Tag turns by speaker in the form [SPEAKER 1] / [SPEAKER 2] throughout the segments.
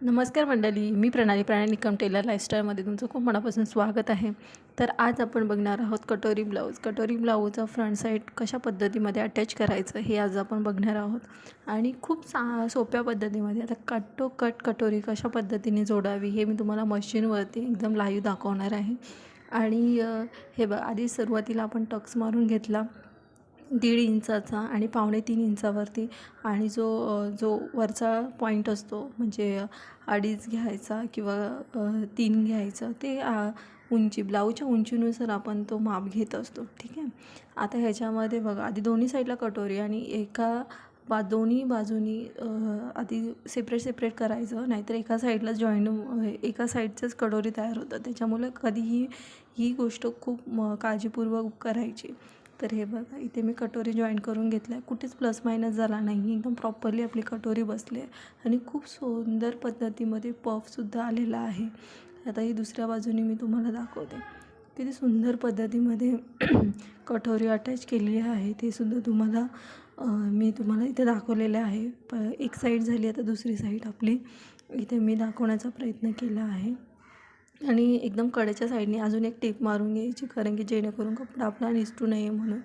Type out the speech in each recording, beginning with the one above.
[SPEAKER 1] नमस्कार मंडळी मी प्रणाली प्रणाली निकम टेलर लाईफस्टाईलमध्ये तुमचं खूप मनापासून स्वागत आहे. तर आज आपण बघणार आहोत कटोरी ब्लाऊज. कटोरी ब्लाऊजचा फ्रंट साईड कशा पद्धतीमध्ये अटॅच करायचं हे आज आपण बघणार आहोत. आणि खूप सा सोप्या पद्धतीमध्ये आता कट कट कटोरी कशा पद्धतीने जोडावी हे मी तुम्हाला मशीनवरती एकदम लाईव्ह दाखवणार आहे. आणि हे बघ आधी सुरुवातीला आपण टक्स मारून घेतला. दीड इंचाचा आणि पावणे तीन इंचावरती आणि जो जो वरचा पॉईंट असतो म्हणजे अडीच घ्यायचा किंवा तीन घ्यायचं ते उंची ब्लाऊजच्या उंचीनुसार आपण तो माप घेत असतो. ठीक आहे? आता ह्याच्यामध्ये बघा आधी दोन्ही साईडला कटोरी आणि एका बा दोन्ही बाजूनी आधी सेपरेट सेपरेट करायचं नाहीतर एका साईडला जॉईंट एका साईडचंच कटोरी तयार होतं त्याच्यामुळे कधीही ही गोष्ट खूप काळजीपूर्वक करायची. तर हे बघा इथे मी कटोरी जॉईन करून घेतला आहे कुठेच प्लस मायनस झाला नाही एकदम प्रॉपरली आपली कटोरी बसली आहे. आणि खूप सुंदर पद्धतीमध्ये पफसुद्धा आलेला आहे. आता ही दुसऱ्या बाजूने मी तुम्हाला दाखवते. किती सुंदर पद्धतीमध्ये कटोरी अटॅच केलेली आहे. ते सुद्धा तुम्हाला मी तुम्हाला इथे दाखवलेले आहे. प एक साईड झाली आता दुसरी साईड आपली. इथे मी दाखवण्याचा प्रयत्न केला आहे. आणि एकदम कडेच्या साईडने अजून एक टीप मारून घ्यायची कारण की जेणेकरून कपडा आपला निसटू नये म्हणून.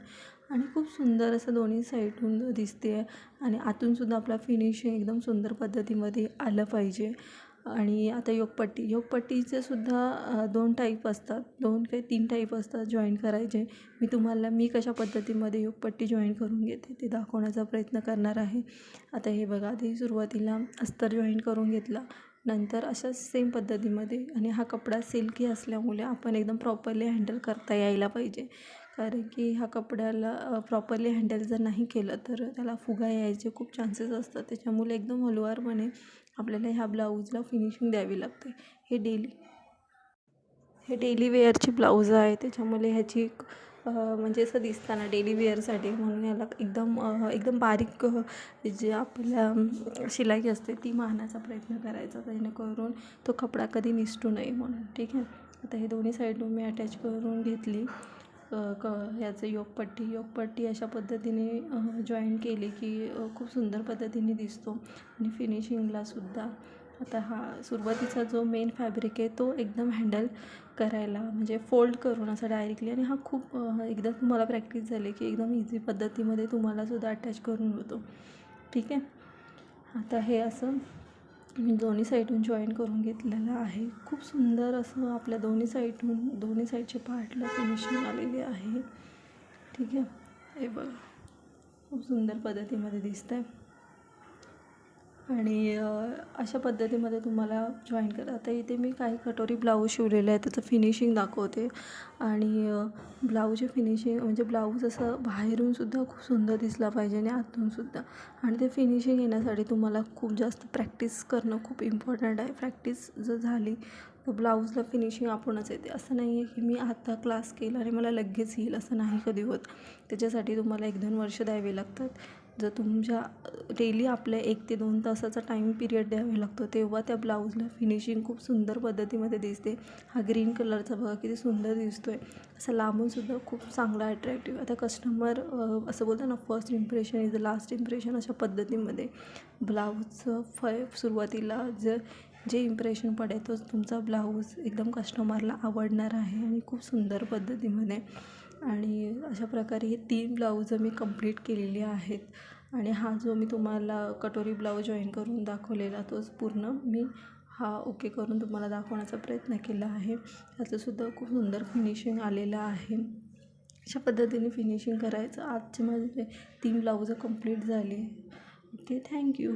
[SPEAKER 1] आणि खूप सुंदर असं दोन्ही साईडहून दिसते आहे आणि आतूनसुद्धा आपला फिनिशिंग एकदम सुंदर पद्धतीमध्ये आलं पाहिजे. आणि आता योगपट्टी योगपट्टीचे सुद्धा दोन टाईप असतात. दोन काही तीन टाईप असतात जॉईन करायचे. मी तुम्हाला मी कशा पद्धतीमध्ये योगपट्टी जॉईन करून घेते ते दाखवण्याचा प्रयत्न करणार आहे. आता हे बघा आधी सुरुवातीला अस्तर जॉईन करून घेतला. नंतर अशाच सेम पद्धतीमध्ये आणि हा कपडा सिल्की असल्यामुळे आपण एकदम प्रॉपरली हँडल करता यायला पाहिजे. कारण की ह्या कपड्याला प्रॉपरली हँडल जर नाही केलं तर त्याला फुगा यायचे खूप चान्सेस असतात. त्याच्यामुळे एकदम हलवारपणे आपल्याला ह्या ब्लाऊजला फिनिशिंग द्यावी लागते. हे डेली हे डेली वेअरचे ब्लाऊज आहे. त्याच्यामुळे ह्याची म्हणजे असं दिसताना डेली वेअरसाठी म्हणून याला एकदम एकदम बारीक जे आपल्या शिलाई असते ती मारण्याचा प्रयत्न करायचा जेणेकरून तो कपडा कधी निसटू नये म्हणून. ठीक आहे? आता हे दोन्ही साईडून मी अटॅच करून घेतली. क ह्याचं योगपट्टी. योगपट्टी अशा पद्धतीने जॉईन केली की खूप सुंदर पद्धतीने दिसतो. आणि फिनिशिंगलासुद्धा आता हा सुरुवातीचा जो मेन फॅब्रिक आहे तो एकदम हँडल करायला म्हणजे फोल्ड करून असं डायरेक्टली आणि हा खूप एकदा तुम्हाला प्रॅक्टिस झाली की एकदम इझी पद्धतीमध्ये तुम्हालासुद्धा अटॅच करून होतो ठीक आहे? आता हे असं मी दोन्ही साईडून जॉईन करून घेतलेलं आहे. खूप सुंदर असं आपल्या दोन्ही साईडून दोन्ही साईडचे पार्टला फिनिशिंग आलेली आहे. ठीक आहे? हे बघा. खूप सुंदर पद्धतीमध्ये दिसतं आहे आणि अशा पद्धतीमध्ये तुम्हाला जॉईन करा. आता इथे मी काही कटोरी ब्लाऊज शिवलेले आहे त्याचं फिनिशिंग दाखवते. आणि ब्लाऊजचे फिनिशिंग म्हणजे ब्लाऊज असं बाहेरूनसुद्धा खूप सुंदर दिसला पाहिजे आणि आतूनसुद्धा आणि ते फिनिशिंग येण्यासाठी तुम्हाला खूप जास्त प्रॅक्टिस करणं खूप इम्पॉर्टंट आहे. प्रॅक्टिस जर झाली तर ब्लाऊजला फिनिशिंग आपणच येते. असं नाही आहे की मी आता क्लास केला आणि मला लगेच येईल. असं नाही कधी होत. त्याच्यासाठी तुम्हाला एक दोन वर्ष द्यावे लागतात. जर तुमच्या डेली आपल्या एक ते दोन तासाचा टाईम पिरियड द्यावा लागतो तेव्हा त्या ब्लाऊजला फिनिशिंग खूप सुंदर पद्धतीमध्ये दिसते. हा ग्रीन कलरचा बघा किती सुंदर दिसतो आहे असं लांबूनसुद्धा खूप चांगला अट्रॅक्टिव्ह आता कस्टमर असं बोलतो ना first impression is the last impression अशा पद्धतीमध्ये. ब्लाऊजचं फ सुरुवातीला जर जे इम्प्रेशन पडेल तोच तुमचा ब्लाऊज एकदम कस्टमरला आवडणार आहे आणि खूप सुंदर पद्धतीमध्ये. आणि अशा प्रकारे हे तीन ब्लाऊजं मी कंप्लीट केलेली आहेत. आणि हा जो मी तुम्हाला कटोरी ब्लाऊज जॉईन करून दाखवलेला तोच पूर्ण मी हा ओके करून तुम्हाला दाखवण्याचा प्रयत्न केला आहे. त्याचंसुद्धा खूप सुंदर फिनिशिंग आलेलं आहे. अशा पद्धतीने फिनिशिंग करायचं. आजचे माझे तीन ब्लाऊजं कंप्लीट झाले. Okay thank you